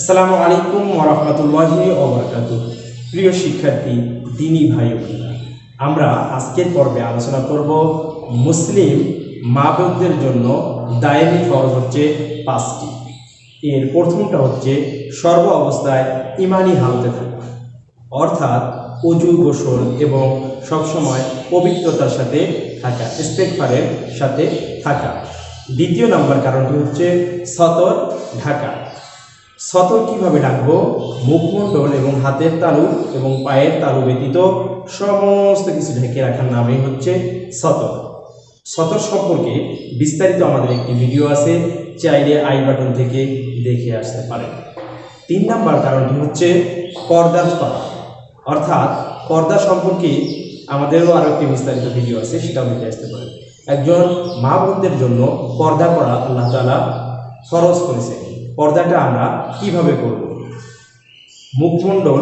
আসসালামু আলাইকুম ওরহমতুল্লাহি ওবরাকাত প্রিয় শিক্ষার্থী দিনী ভাই বোনেরা, আমরা আজকের পর্বে আলোচনা করব মুসলিম মা বোনদের জন্য দায়েমি ফরজ হচ্ছে পাঁচটি। এর প্রথমটা হচ্ছে সর্ব অবস্থায় ইমানি হালতে থাকা অর্থাৎ অজু গোসল এবং সবসময় পবিত্রতার সাথে থাকা ইস্তেকফারের সাথে থাকা। দ্বিতীয় নাম্বার কারণটি হচ্ছে সতর ঢাকা। সতর কীভাবে ডাকবো? মুখমণ্ডল এবং হাতের তালু এবং পায়ের তালু ব্যতীত সমস্ত কিছু ঢেকে রাখার নামই হচ্ছে সতর। সতর সম্পর্কে বিস্তারিত আমাদের একটি ভিডিও আছে, চাইলে আই বাটন থেকে দেখে আসতে পারেন। তিন নাম্বার কারণটি হচ্ছে পর্দার করা অর্থাৎ পর্দা সম্পর্কে আমাদেরও আরও একটি বিস্তারিত ভিডিও আছে, সেটাও দেখে আসতে পারেন। একজন মা বোনদের জন্য পর্দা করা আল্লাহ তালা করেছে পর্দাটা আমরা কীভাবে করব? মুখমণ্ডল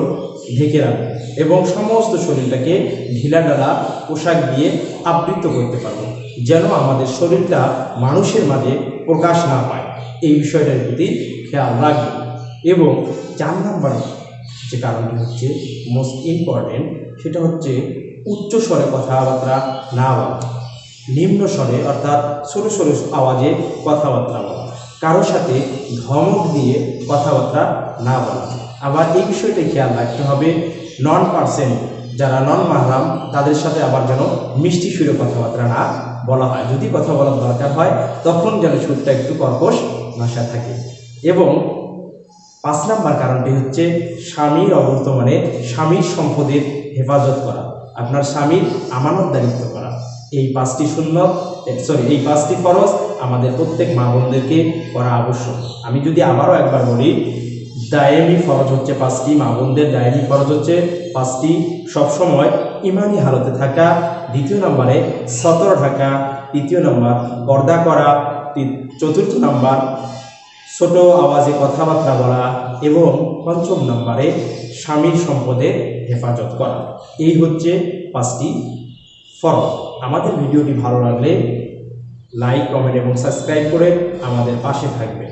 ঢেকে রাখব এবং সমস্ত শরীরটাকে ঢিলাঢালা পোশাক দিয়ে আবৃত করতে পারব, যেন আমাদের শরীরটা মানুষের মাঝে প্রকাশ না পায়। এই বিষয়টার প্রতি খেয়াল রাখবে এবং চার নম্বরে যে কারণটি হচ্ছে মোস্ট ইম্পর্টেন্ট সেটা হচ্ছে উচ্চ স্বরে কথাবার্তা না বলা, নিম্ন স্বরে অর্থাৎ সরু সরু আওয়াজে কথাবার্তা বলা। কারোর সাথে ধমক দিয়ে কথাবার্তা না বলা। আবার এই বিষয়টা খেয়াল রাখতে হবে নন পার্সেন্ট যারা নন মাহরাম তাদের সাথে আবার যেন মিষ্টি সুরে কথাবার্তা না বলা হয়। যদি কথা বলার দরকার হয়, তখন যেন সুরটা একটু কর্কশ ভাষা থাকে। এবং পাঁচ নাম্বার কারণটি হচ্ছে স্বামীর অবর্তমানে স্বামীর সম্পদের হেফাজত করা, আপনার স্বামীর আমানত দায়িত্ব করা। এই পাঁচটি শূন্য সরি এই পাঁচটি ফরজ আমাদের প্রত্যেক মা বোনদেরকে করা আবশ্যক। আমি যদি আবারও একবার বলি, দায়েমি ফরজ হচ্ছে পাঁচটি, মা বোনদের দায়েমি ফরজ হচ্ছে পাঁচটি। সবসময় ইমানি হালতে থাকা, দ্বিতীয় নম্বরে সতর ঢাকা তৃতীয় নম্বর পর্দা করা চতুর্থ নাম্বার ছোট আওয়াজে কথাবার্তা বলা এবং পঞ্চম নম্বরে স্বামীর সম্পদের হেফাজত করা। এই হচ্ছে পাঁচটি ফরজ আমাদের ভিডিওটি ভালো লাগলে লাইক কমেন্ট এবং সাবস্ক্রাইব করে আমাদের পাশে থাকবেন।